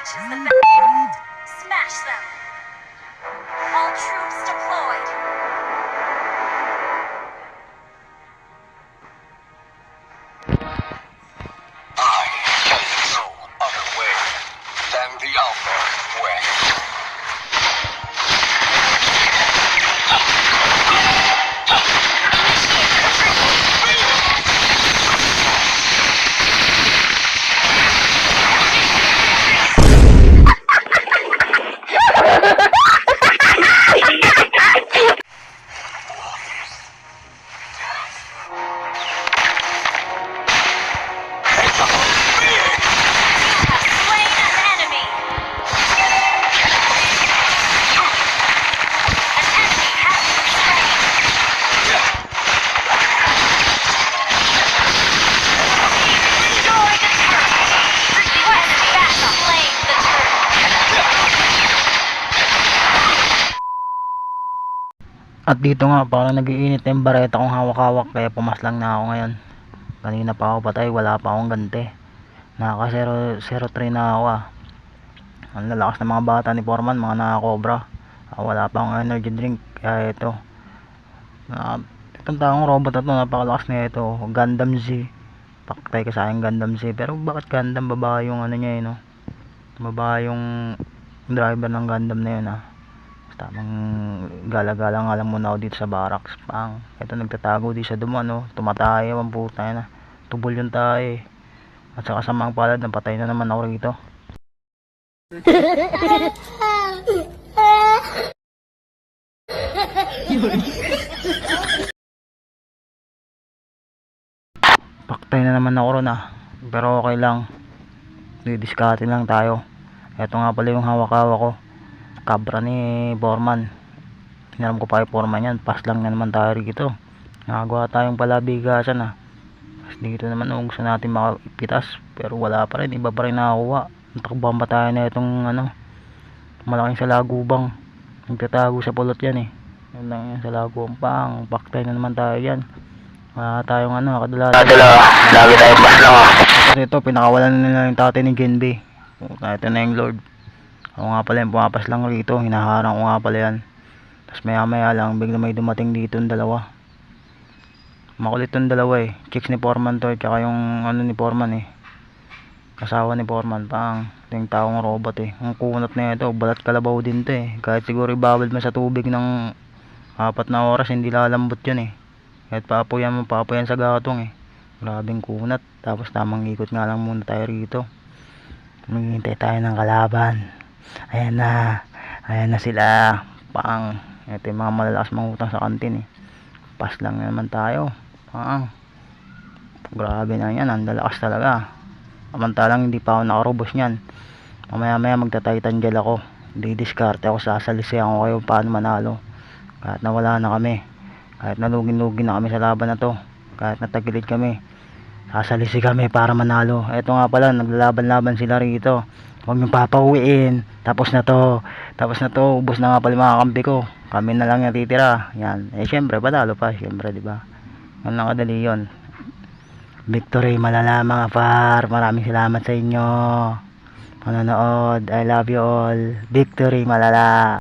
reaches the battlefield, smash them. All troops deployed. At dito nga parang nagiinit na yung bareta kong hawak-hawak kaya pumaslang na ako ngayon. Kanina pa ako patay, wala pa akong ganti. Naka 003 na ako ah. Ang lalakas ng mga bata ni Foreman, mga nakakobra. Ah, wala pa akong energy drink kaya ito. Na, itong taong robot na to, napakalakas na ito. Gundam Z. Paktay ka sa akin Gundam Z. Pero bakit Gundam babae yung ano niya eh no? Babae yung driver ng Gundam na yun ah tamang gala-gala nga lang muna ako dito sa barracks. Pang ito nagtatago di sa duman no tumatayo ang puta na tubol yung tayo eh. at sa mga palad napatay na naman ako rito. Paktay na naman ako ron ah. Pero okay lang. Didiskarte lang tayo. Eto nga pala yung hawak-hawak ko kabra ni Borman. Hinaram ko pa kay Borman yan pas lang na naman tayo rito. Nakagawa tayong palabigasan ah. Tapos dito naman nung gusto natin makapitas. Pero wala pa rin. Iba pa rin nakakuha natakbuhan pa tayo na itong ano malaking salagubang. Nagtatago sa pulot yan eh. Yun lang yan salagubang pang paktay na naman tayo yan wala tayong ano kadala lagi tayo pas lang ah. ito pinakawalan na nila yung tatay ni Puta, ito na yung Lord ako nga pala yung pumapas lang rito hinaharang ko nga pala yan. Tapos maya maya lang bigla may dumating dito yung dalawa. Makulit yung dalawa eh. Chicks ni Foreman to tsaka yung ano ni Foreman eh. Asawa ni Foreman pang ito yung taong robot eh. Ang kunat na ito balat kalabaw din to eh. Kahit siguro ibabad mo sa tubig ng apat na oras hindi lalambot yun eh. Kahit papuyan mo papuyan sa gatong eh. Grabing kunat. Tapos tamang ikot nga lang muna tayo rito. Maghihintay tayo ng kalaban ayan na. Ayan na sila. Pang. Ito yung mga malalakas mangutang sa kantin eh. Pas lang naman tayo. Pang. Grabe na yan. Ang lalakas talaga. Samantalang hindi pa ako nakarobos nyan mamaya maya magta-titan gel ako. Didiskarte ako. Sasalisihan ko kayo paano manalo. Kahit nawala na kami. Kahit nalugin-lugin na kami sa laban na to. Kahit natagilid kami. Sasalisi kami para manalo. Eto nga pala naglalaban-laban sila rito huwag niyong papauwiin tapos na to. Tapos na to. Ubos na nga pala mga kampi ko. Kami na lang yung titira yan. Eh syempre patalo pa. Syempre di ba? Yan lang kadali yun. Victory malala mga par maraming salamat sa inyo. Panonood. I love you all. Victory malala